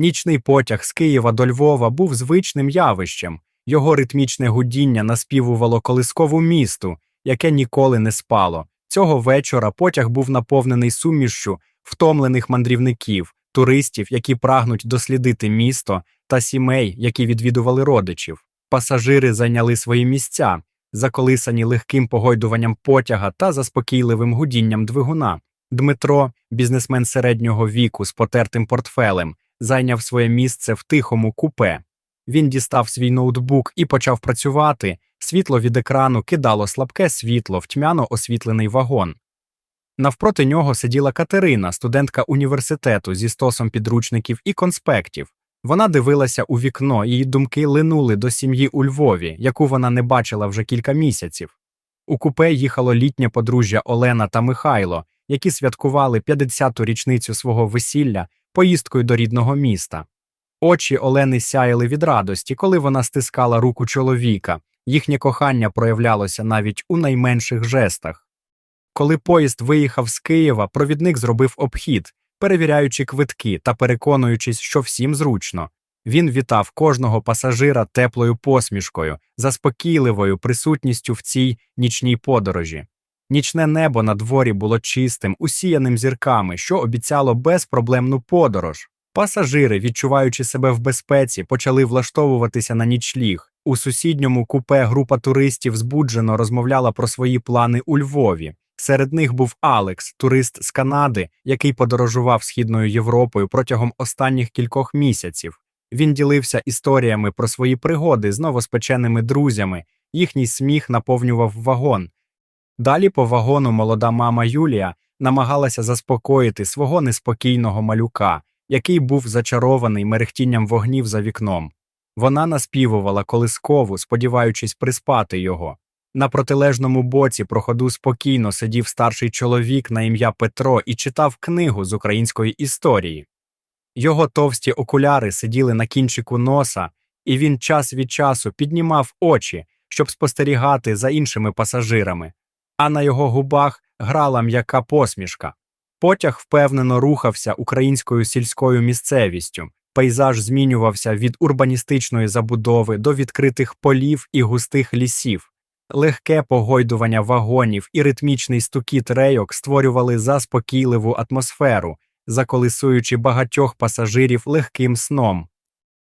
Нічний потяг з Києва до Львова був звичним явищем. Його ритмічне гудіння наспівувало колискову місту, яке ніколи не спало. Цього вечора потяг був наповнений сумішшю втомлених мандрівників, туристів, які прагнуть дослідити місто, та сімей, які відвідували родичів. Пасажири зайняли свої місця, заколисані легким погойдуванням потяга та заспокійливим гудінням двигуна. Дмитро, бізнесмен середнього віку з потертим портфелем, зайняв своє місце в тихому купе. Він дістав свій ноутбук і почав працювати. Світло від екрану кидало слабке світло в тьмяно освітлений вагон. Навпроти нього сиділа Катерина, студентка університету зі стосом підручників і конспектів. Вона дивилася у вікно, її думки линули до сім'ї у Львові, яку вона не бачила вже кілька місяців. У купе їхало літнє подружжя Олена та Михайло, які святкували 50-ту річницю свого весілля поїздкою до рідного міста. Очі Олени сяяли від радості, коли вона стискала руку чоловіка. Їхнє кохання проявлялося навіть у найменших жестах. Коли поїзд виїхав з Києва, провідник зробив обхід, перевіряючи квитки та переконуючись, що всім зручно. Він вітав кожного пасажира теплою посмішкою, заспокійливою присутністю в цій нічній подорожі. Нічне небо на дворі було чистим, усіяним зірками, що обіцяло безпроблемну подорож. Пасажири, відчуваючи себе в безпеці, почали влаштовуватися на нічліг. У сусідньому купе група туристів збуджено розмовляла про свої плани у Львові. Серед них був Алекс, турист з Канади, який подорожував Східною Європою протягом останніх кількох місяців. Він ділився історіями про свої пригоди з новоспеченими друзями, їхній сміх наповнював вагон. Далі по вагону молода мама Юлія намагалася заспокоїти свого неспокійного малюка, який був зачарований мерехтінням вогнів за вікном. Вона наспівувала колискову, сподіваючись приспати його. На протилежному боці проходу спокійно сидів старший чоловік на ім'я Петро і читав книгу з української історії. Його товсті окуляри сиділи на кінчику носа, і він час від часу піднімав очі, щоб спостерігати за іншими пасажирами, а на його губах грала м'яка посмішка. Потяг впевнено рухався українською сільською місцевістю. Пейзаж змінювався від урбаністичної забудови до відкритих полів і густих лісів. Легке погойдування вагонів і ритмічний стукіт рейок створювали заспокійливу атмосферу, заколисуючи багатьох пасажирів легким сном.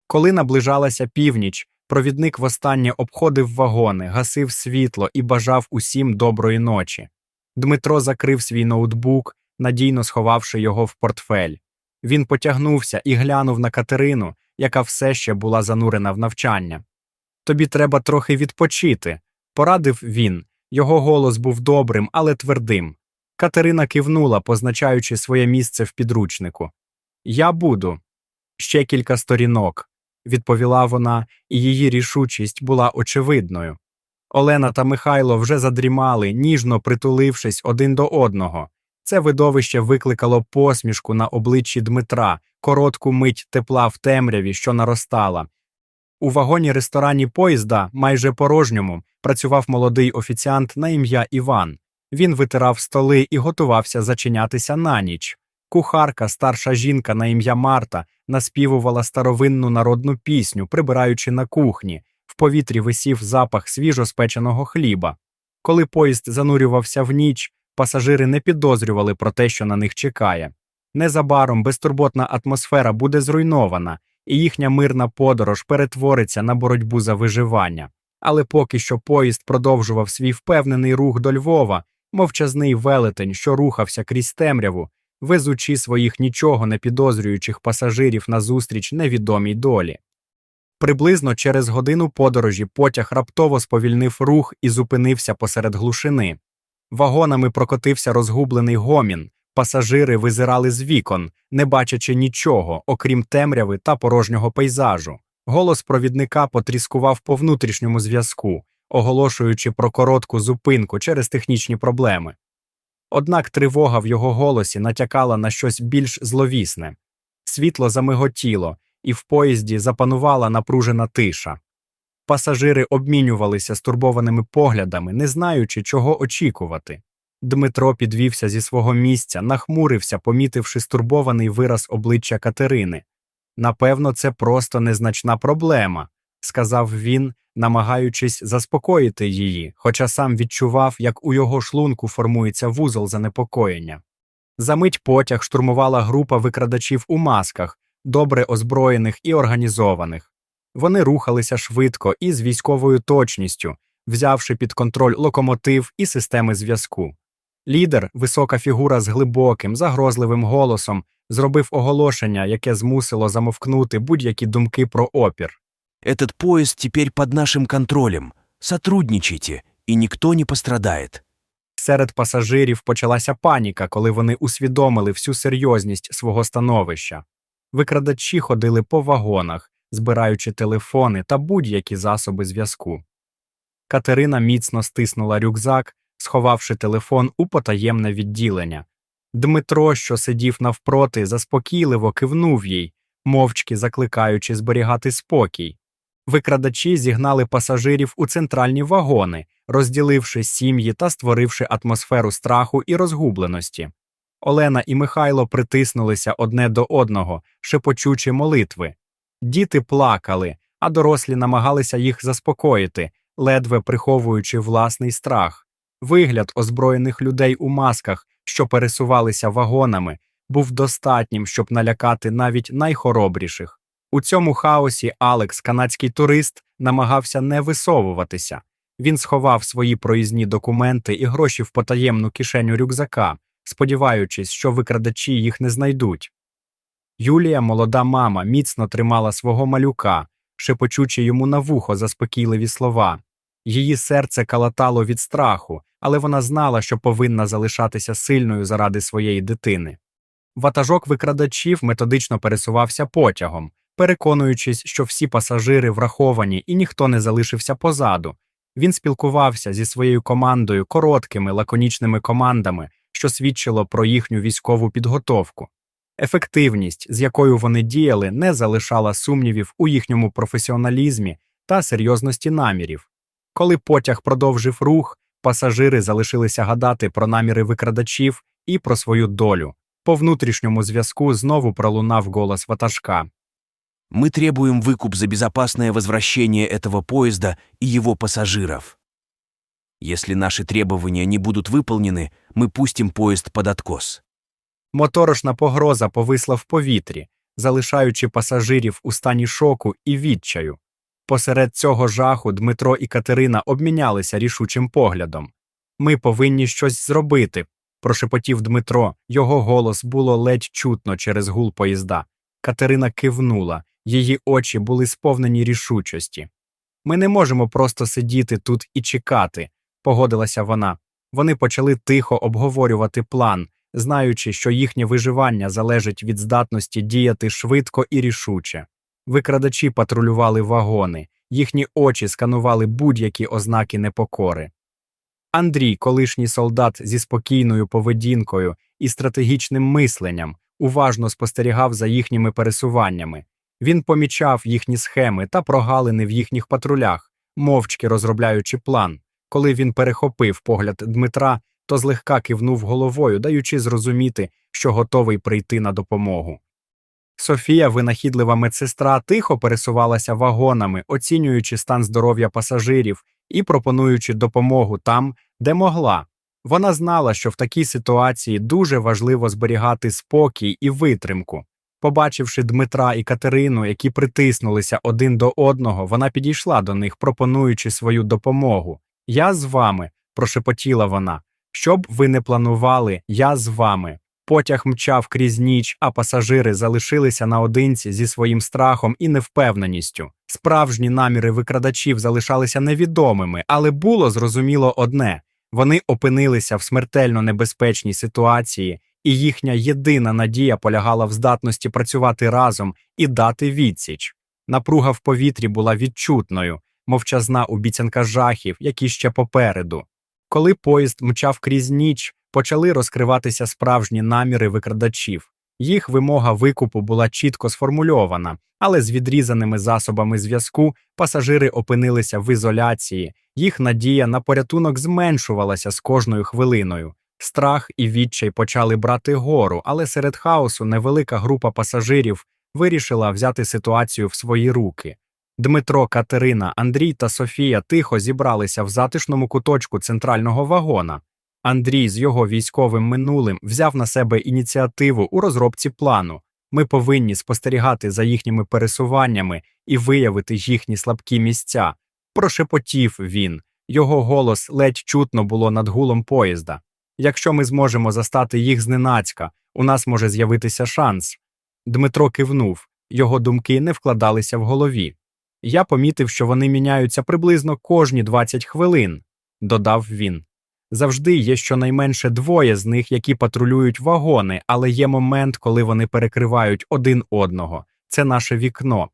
Коли наближалася північ, провідник востаннє обходив вагони, гасив світло і бажав усім доброї ночі. Дмитро закрив свій ноутбук, надійно сховавши його в портфель. Він потягнувся і глянув на Катерину, яка все ще була занурена в навчання. Тобі треба трохи відпочити, порадив він. Його голос був добрим, але твердим. Катерина кивнула, позначаючи своє місце в підручнику. Я буду. Ще кілька сторінок, відповіла вона, і її рішучість була очевидною. Олена та Михайло вже задрімали, ніжно притулившись один до одного. Це видовище викликало посмішку на обличчі Дмитра, коротку мить тепла в темряві, що наростала. У вагоні ресторані поїзда, майже порожньому, працював молодий офіціант на ім'я Іван. Він витирав столи і готувався зачинятися на ніч. Кухарка, старша жінка на ім'я Марта, наспівувала старовинну народну пісню, прибираючи на кухні. В повітрі висів запах свіжоспеченого хліба. Коли поїзд занурювався в ніч, пасажири не підозрювали про те, що на них чекає. Незабаром безтурботна атмосфера буде зруйнована, і їхня мирна подорож перетвориться на боротьбу за виживання. Але поки що поїзд продовжував свій впевнений рух до Львова, мовчазний велетень, що рухався крізь темряву, везучи своїх нічого не підозрюючих пасажирів назустріч невідомій долі. Приблизно через годину подорожі потяг раптово сповільнив рух і зупинився посеред глушини. Вагонами прокотився розгублений гомін, пасажири визирали з вікон, не бачачи нічого, окрім темряви та порожнього пейзажу. Голос провідника потріскував по внутрішньому зв'язку, оголошуючи про коротку зупинку через технічні проблеми. Однак тривога в його голосі натякала на щось більш зловісне. Світло замиготіло, і в поїзді запанувала напружена тиша. Пасажири обмінювалися стурбованими поглядами, не знаючи, чого очікувати. Дмитро підвівся зі свого місця, нахмурився, помітивши стурбований вираз обличчя Катерини. Напевно, це просто незначна проблема, сказав він, намагаючись заспокоїти її, хоча сам відчував, як у його шлунку формується вузол занепокоєння. Замить потяг штурмувала група викрадачів у масках, добре озброєних і організованих. Вони рухалися швидко і з військовою точністю, взявши під контроль локомотив і системи зв'язку. Лідер, висока фігура з глибоким, загрозливим голосом, зробив оголошення, яке змусило замовкнути будь-які думки про опір. Этот поезд теперь под нашим контролем. Сотрудничайте, и никто не пострадает. Серед пасажирів почалася паніка, коли вони усвідомили всю серйозність свого становища. Викрадачі ходили по вагонах, збираючи телефони та будь-які засоби зв'язку. Катерина міцно стиснула рюкзак, сховавши телефон у потаємне відділення. Дмитро, що сидів навпроти, заспокійливо кивнув їй, мовчки закликаючи зберігати спокій. Викрадачі зігнали пасажирів у центральні вагони, розділивши сім'ї та створивши атмосферу страху і розгубленості. Олена і Михайло притиснулися одне до одного, шепочучи молитви. Діти плакали, а дорослі намагалися їх заспокоїти, ледве приховуючи власний страх. Вигляд озброєних людей у масках, що пересувалися вагонами, був достатнім, щоб налякати навіть найхоробріших. У цьому хаосі Алекс, канадський турист, намагався не висовуватися. Він сховав свої проїзні документи і гроші в потаємну кишеню рюкзака, сподіваючись, що викрадачі їх не знайдуть. Юлія, молода мама, міцно тримала свого малюка, шепочучи йому на вухо заспокійливі слова. Її серце калатало від страху, але вона знала, що повинна залишатися сильною заради своєї дитини. Ватажок викрадачів методично пересувався потягом, переконуючись, що всі пасажири враховані і ніхто не залишився позаду. Він спілкувався зі своєю командою короткими лаконічними командами, що свідчило про їхню військову підготовку. Ефективність, з якою вони діяли, не залишала сумнівів у їхньому професіоналізмі та серйозності намірів. Коли потяг продовжив рух, пасажири залишилися гадати про наміри викрадачів і про свою долю. По внутрішньому зв'язку знову пролунав голос ватажка. Мы требуем выкуп за безопасное возвращение этого поезда и его пассажиров. Если наши требования не будут выполнены, мы пустим поезд под откос. Моторошна погроза повисла в повітрі, залишаючи пасажирів у стані шоку і відчаю. Посеред цього жаху Дмитро і Катерина обмінялися рішучим поглядом. Ми повинні щось зробити, прошепотів Дмитро. Його голос було ледь чутно через гул поїзда. Катерина кивнула, її очі були сповнені рішучості. Ми не можемо просто сидіти тут і чекати, погодилася вона. Вони почали тихо обговорювати план, знаючи, що їхнє виживання залежить від здатності діяти швидко і рішуче. Викрадачі патрулювали вагони, їхні очі сканували будь-які ознаки непокори. Андрій, колишній солдат зі спокійною поведінкою і стратегічним мисленням, уважно спостерігав за їхніми пересуваннями. Він помічав їхні схеми та прогалини в їхніх патрулях, мовчки розробляючи план. Коли він перехопив погляд Дмитра, то злегка кивнув головою, даючи зрозуміти, що готовий прийти на допомогу. Софія, винахідлива медсестра, тихо пересувалася вагонами, оцінюючи стан здоров'я пасажирів і пропонуючи допомогу там, де могла. Вона знала, що в такій ситуації дуже важливо зберігати спокій і витримку. Побачивши Дмитра і Катерину, які притиснулися один до одного, вона підійшла до них, пропонуючи свою допомогу. Я з вами, прошепотіла вона. Щоб ви не планували, я з вами. Потяг мчав крізь ніч, а пасажири залишилися наодинці зі своїм страхом і невпевненістю. Справжні наміри викрадачів залишалися невідомими, але було зрозуміло одне вони опинилися в смертельно небезпечній ситуації, і їхня єдина надія полягала в здатності працювати разом і дати відсіч. Напруга в повітрі була відчутною, мовчазна обіцянка жахів, які ще попереду. Коли поїзд мчав крізь ніч, почали розкриватися справжні наміри викрадачів. Їх вимога викупу була чітко сформульована, але з відрізаними засобами зв'язку пасажири опинилися в ізоляції, їх надія на порятунок зменшувалася з кожною хвилиною. Страх і відчай почали брати гору, але серед хаосу невелика група пасажирів вирішила взяти ситуацію в свої руки. Дмитро, Катерина, Андрій та Софія тихо зібралися в затишному куточку центрального вагона. Андрій з його військовим минулим взяв на себе ініціативу у розробці плану. Ми повинні спостерігати за їхніми пересуваннями і виявити їхні слабкі місця. Прошепотів він. Його голос ледь чутно було над гулом поїзда. Якщо ми зможемо застати їх зненацька, у нас може з'явитися шанс. Дмитро кивнув, його думки не вкладалися в голові. Я помітив, що вони міняються приблизно кожні 20 хвилин, додав він. Завжди є щонайменше двоє з них, які патрулюють вагони, але є момент, коли вони перекривають один одного. Це наше вікно.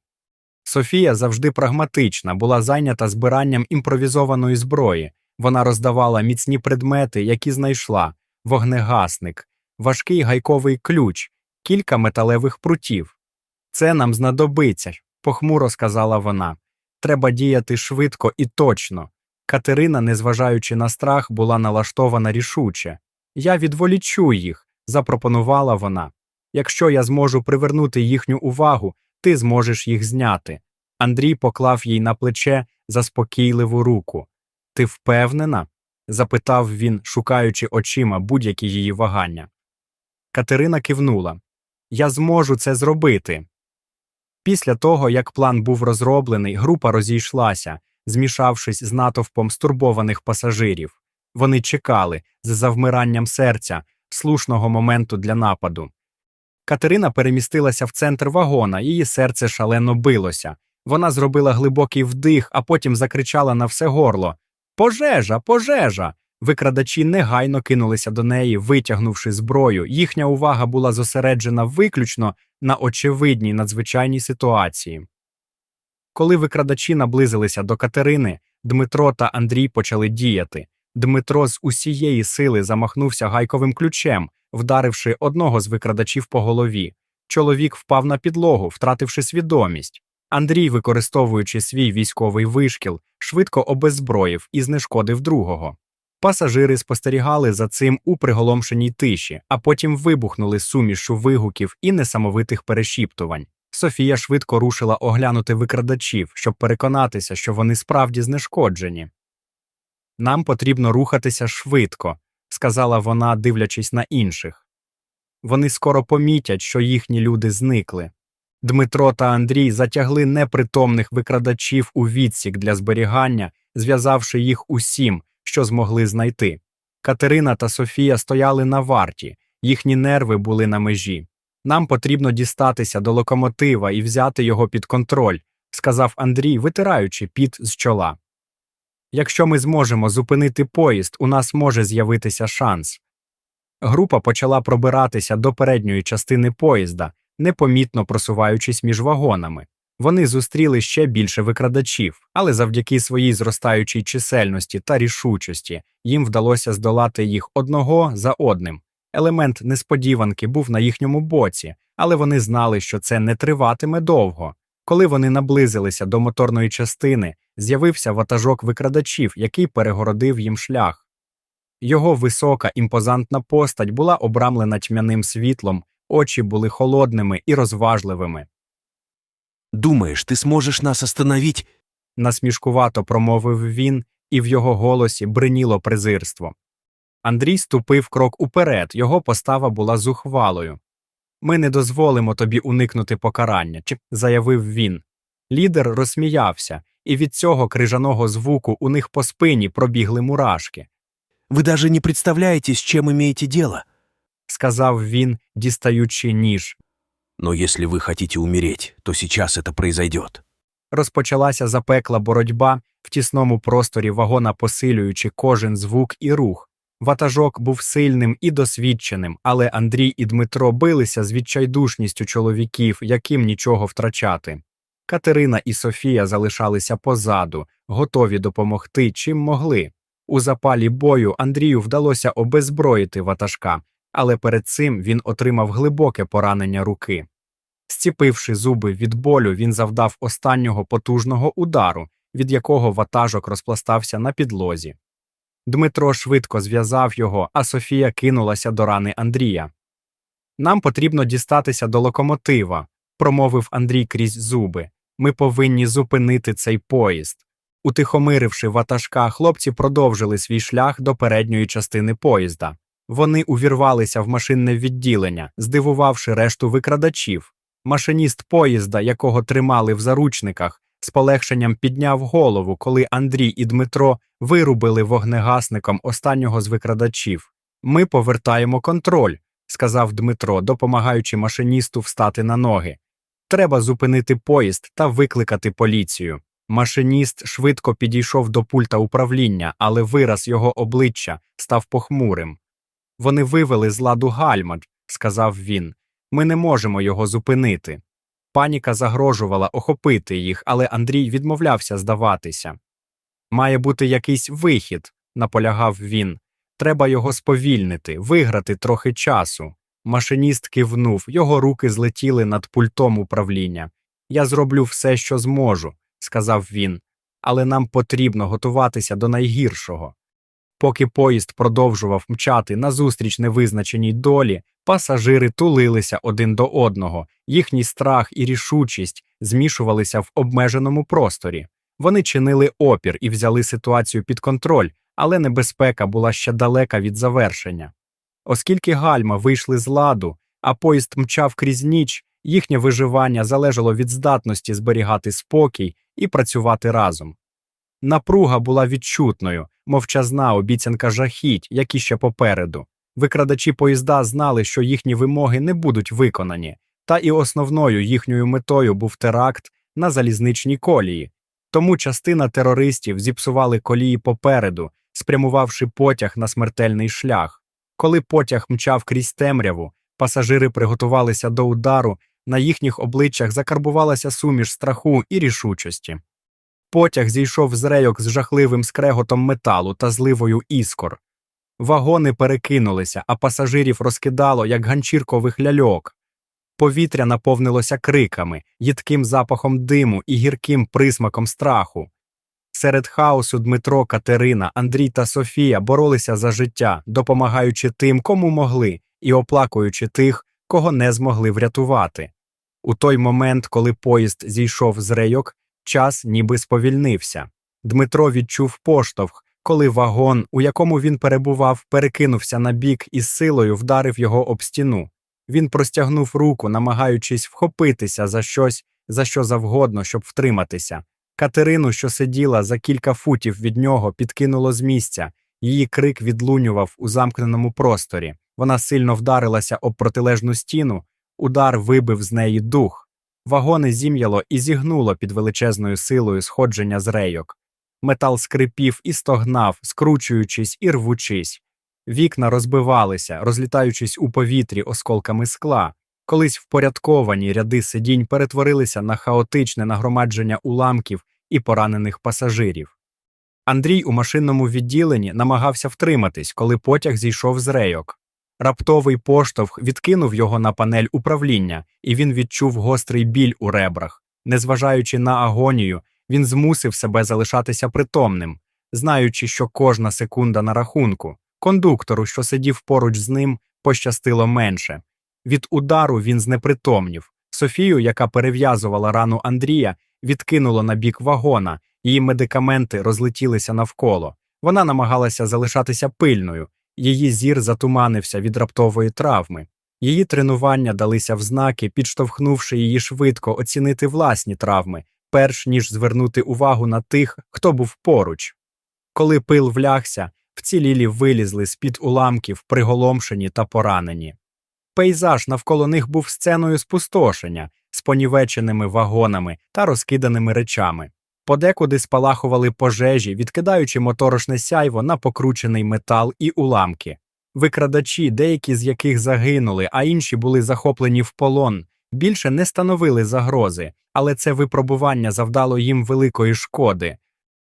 Софія завжди прагматична, була зайнята збиранням імпровізованої зброї. Вона роздавала міцні предмети, які знайшла: вогнегасник, важкий гайковий ключ, кілька металевих прутів. Це нам знадобиться, похмуро сказала вона. Треба діяти швидко і точно. Катерина, незважаючи на страх, була налаштована рішуче. Я відволічу їх, запропонувала вона. Якщо я зможу привернути їхню увагу, ти зможеш їх зняти. Андрій поклав їй на плече заспокійливу руку. Ти впевнена? запитав він, шукаючи очима будь-які її вагання. Катерина кивнула. Я зможу це зробити. Після того, як план був розроблений, група розійшлася, змішавшись з натовпом стурбованих пасажирів. Вони чекали з завмиранням серця слушного моменту для нападу. Катерина перемістилася в центр вагона, її серце шалено билося. Вона зробила глибокий вдих, а потім закричала на все горло Пожежа, пожежа. Викрадачі негайно кинулися до неї, витягнувши зброю. Їхня увага була зосереджена виключно на очевидній надзвичайній ситуації. Коли викрадачі наблизилися до Катерини, Дмитро та Андрій почали діяти. Дмитро з усієї сили замахнувся гайковим ключем, вдаривши одного з викрадачів по голові. Чоловік впав на підлогу, втративши свідомість. Андрій, використовуючи свій військовий вишкіл, швидко обеззброїв і знешкодив другого. Пасажири спостерігали за цим у приголомшеній тиші, а потім вибухнули сумішю вигуків і несамовитих перешіптувань. Софія швидко рушила оглянути викрадачів, щоб переконатися, що вони справді знешкоджені. Нам потрібно рухатися швидко, сказала вона, дивлячись на інших. Вони скоро помітять, що їхні люди зникли. Дмитро та Андрій затягли непритомних викрадачів у відсік для зберігання, зв'язавши їх усім, що змогли знайти. Катерина та Софія стояли на варті, їхні нерви були на межі. Нам потрібно дістатися до локомотива і взяти його під контроль, сказав Андрій, витираючи піт з чола. Якщо ми зможемо зупинити поїзд, у нас може з'явитися шанс. Група почала пробиратися до передньої частини поїзда, непомітно просуваючись між вагонами. Вони зустріли ще більше викрадачів, але завдяки своїй зростаючій чисельності та рішучості їм вдалося здолати їх одного за одним. Елемент несподіванки був на їхньому боці, але вони знали, що це не триватиме довго. Коли вони наблизилися до моторної частини, з'явився ватажок викрадачів, який перегородив їм шлях. Його висока імпозантна постать була обрамлена тьмяним світлом, очі були холодними і розважливими. Думаешь, ты сможешь нас остановить? насмішкувато промовив він, і в його голосі бриніло презирство. Андрій ступив крок уперед, його постава була зухвалою. Ми не дозволимо тобі уникнути покарання, чи заявив він. Лідер розсміявся, і від цього крижаного звуку у них по спині пробігли мурашки, Вы даже не представляете, с чем имеете дело. Сказав він, дістаючи ніж. Но если вы хотите умереть, то сейчас это произойдет. Розпочалася запекла боротьба в тісному просторі вагона, посилюючи кожен звук і рух. Ватажок був сильним і досвідченим, але Андрій і Дмитро билися з відчайдушністю чоловіків, яким нічого втрачати. Катерина і Софія залишалися позаду, готові допомогти, чим могли. У запалі бою Андрію вдалося обеззброїти ватажка, але перед цим він отримав глибоке поранення руки. Зціпивши зуби від болю, він завдав останнього потужного удару, від якого ватажок розпластався на підлозі. Дмитро швидко зв'язав його, а Софія кинулася до рани Андрія. Нам потрібно дістатися до локомотива, промовив Андрій крізь зуби. Ми повинні зупинити цей поїзд. Утихомиривши ватажка, хлопці продовжили свій шлях до передньої частини поїзда. Вони увірвалися в машинне відділення, здивувавши решту викрадачів. Машиніст поїзда, якого тримали в заручниках, з полегшенням підняв голову, коли Андрій і Дмитро вирубили вогнегасником останнього з викрадачів. Ми повертаємо контроль, сказав Дмитро, допомагаючи машиністу встати на ноги. Треба зупинити поїзд та викликати поліцію. Машиніст швидко підійшов до пульта управління, але вираз його обличчя став похмурим. Вони вивели з ладу гальмадж, сказав він. Ми не можемо його зупинити. Паніка загрожувала охопити їх, але Андрій відмовлявся здаватися. Має бути якийсь вихід, наполягав він. Треба його сповільнити, виграти трохи часу. Машиніст кивнув, його руки злетіли над пультом управління. Я зроблю все, що зможу, сказав він, але нам потрібно готуватися до найгіршого. Поки поїзд продовжував мчати назустріч невизначеній долі, пасажири тулилися один до одного, їхній страх і рішучість змішувалися в обмеженому просторі. Вони чинили опір і взяли ситуацію під контроль, але небезпека була ще далека від завершення. Оскільки гальма вийшли з ладу, а поїзд мчав крізь ніч, їхнє виживання залежало від здатності зберігати спокій і працювати разом. Напруга була відчутною, мовчазна обіцянка жахіть, які ще попереду. Викрадачі поїзда знали, що їхні вимоги не будуть виконані, та і основною їхньою метою був теракт на залізничній колії. Тому частина терористів зіпсували колії попереду, спрямувавши потяг на смертельний шлях. Коли потяг мчав крізь темряву, пасажири приготувалися до удару, на їхніх обличчях закарбувалася суміш страху і рішучості. Потяг зійшов з рейок з жахливим скреготом металу та зливою іскор. Вагони перекинулися, а пасажирів розкидало, як ганчіркових ляльок. Повітря наповнилося криками, їдким запахом диму і гірким присмаком страху. Серед хаосу Дмитро, Катерина, Андрій та Софія боролися за життя, допомагаючи тим, кому могли, і оплакуючи тих, кого не змогли врятувати. У той момент, коли поїзд зійшов з рейок, час ніби сповільнився. Дмитро відчув поштовх, коли вагон, у якому він перебував, перекинувся на бік і з силою вдарив його об стіну. Він простягнув руку, намагаючись вхопитися за щось, за що завгодно, щоб втриматися. Катерину, що сиділа за кілька футів від нього, підкинуло з місця. Її крик відлунював у замкненому просторі. Вона сильно вдарилася об протилежну стіну, удар вибив з неї дух. Вагони зім'яло і зігнуло під величезною силою сходження з рейок. Метал скрипів і стогнав, скручуючись і рвучись. Вікна розбивалися, розлітаючись у повітрі осколками скла. Колись впорядковані ряди сидінь перетворилися на хаотичне нагромадження уламків і поранених пасажирів. Андрій у машинному відділенні намагався втриматись, коли потяг зійшов з рейок. Раптовий поштовх відкинув його на панель управління, і він відчув гострий біль у ребрах. Незважаючи на агонію, він змусив себе залишатися притомним, знаючи, що кожна секунда на рахунку. Кондуктору, що сидів поруч з ним, пощастило менше. Від удару він знепритомнів. Софію, яка перев'язувала рану Андрія, відкинуло на бік вагона, її медикаменти розлетілися навколо. Вона намагалася залишатися пильною, її зір затуманився від раптової травми. Її тренування далися в знаки, підштовхнувши її швидко оцінити власні травми, перш ніж звернути увагу на тих, хто був поруч. Коли пил влягся, вцілілі вилізли з-під уламків, приголомшені та поранені. Пейзаж навколо них був сценою спустошення, з понівеченими вагонами та розкиданими речами. Подекуди спалахували пожежі, відкидаючи моторошне сяйво на покручений метал і уламки. Викрадачі, деякі з яких загинули, а інші були захоплені в полон, більше не становили загрози, але це випробування завдало їм великої шкоди.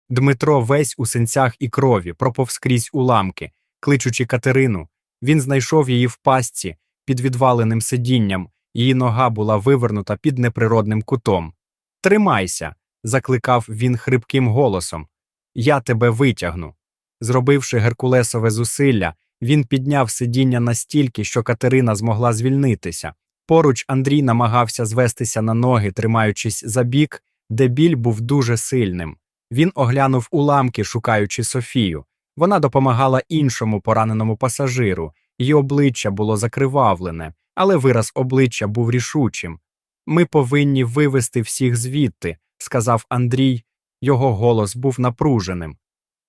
Дмитро весь у синцях і крові проповз крізь уламки, кличучи Катерину. Він знайшов її в пастці під відваленим сидінням, її нога була вивернута під неприродним кутом. Тримайся, закликав він хрипким голосом. Я тебе витягну. Зробивши геркулесове зусилля, він підняв сидіння настільки, що Катерина змогла звільнитися. Поруч Андрій намагався звестися на ноги, тримаючись за бік, де біль був дуже сильним. Він оглянув уламки, шукаючи Софію. Вона допомагала іншому пораненому пасажиру, її обличчя було закривавлене, але вираз обличчя був рішучим. Ми повинні вивести всіх звідти, сказав Андрій. Його голос був напруженим.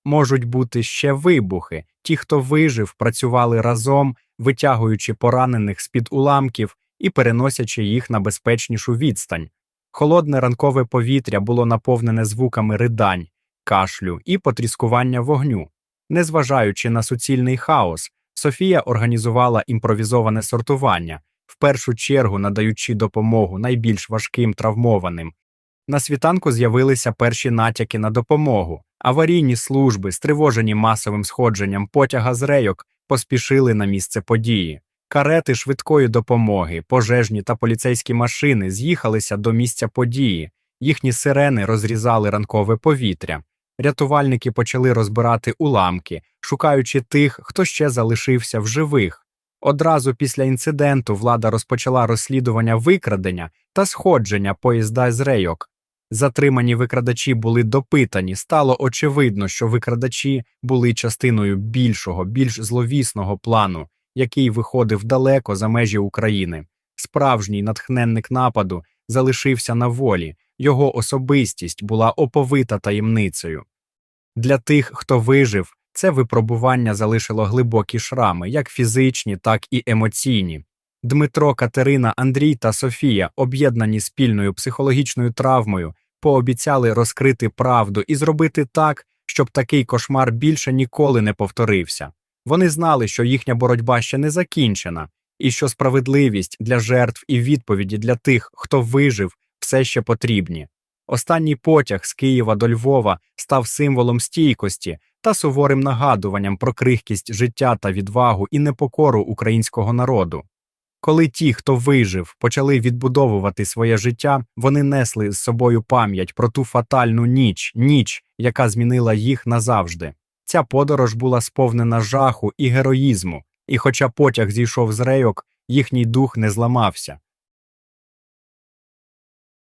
Можуть бути ще вибухи. Ті, хто вижив, працювали разом, витягуючи поранених з-під уламків і переносячи їх на безпечнішу відстань. Холодне ранкове повітря було наповнене звуками ридань, кашлю і потріскування вогню. Незважаючи на суцільний хаос, Софія організувала імпровізоване сортування, в першу чергу надаючи допомогу найбільш важким травмованим. На світанку з'явилися перші натяки на допомогу. Аварійні служби, стривожені масовим сходженням потяга з рейок, поспішили на місце події. Карети швидкої допомоги, пожежні та поліцейські машини з'їхалися до місця події. Їхні сирени розрізали ранкове повітря. Рятувальники почали розбирати уламки, шукаючи тих, хто ще залишився в живих. Одразу після інциденту влада розпочала розслідування викрадення та сходження поїзда з рейок. Затримані викрадачі були допитані. Стало очевидно, що викрадачі були частиною більшого, більш зловісного плану, який виходив далеко за межі України. Справжній натхненник нападу залишився на волі, його особистість була оповита таємницею. Для тих, хто вижив, це випробування залишило глибокі шрами, як фізичні, так і емоційні. Дмитро, Катерина, Андрій та Софія, об'єднані спільною психологічною травмою, пообіцяли розкрити правду і зробити так, щоб такий кошмар більше ніколи не повторився. Вони знали, що їхня боротьба ще не закінчена, і що справедливість для жертв і відповіді для тих, хто вижив, все ще потрібні. Останній потяг з Києва до Львова став символом стійкості та суворим нагадуванням про крихкість життя та відвагу і непокору українського народу. Коли ті, хто вижив, почали відбудовувати своє життя, вони несли з собою пам'ять про ту фатальну ніч, ніч, яка змінила їх назавжди. Ця подорож була сповнена жаху і героїзму, і хоча потяг зійшов з рейок, їхній дух не зламався.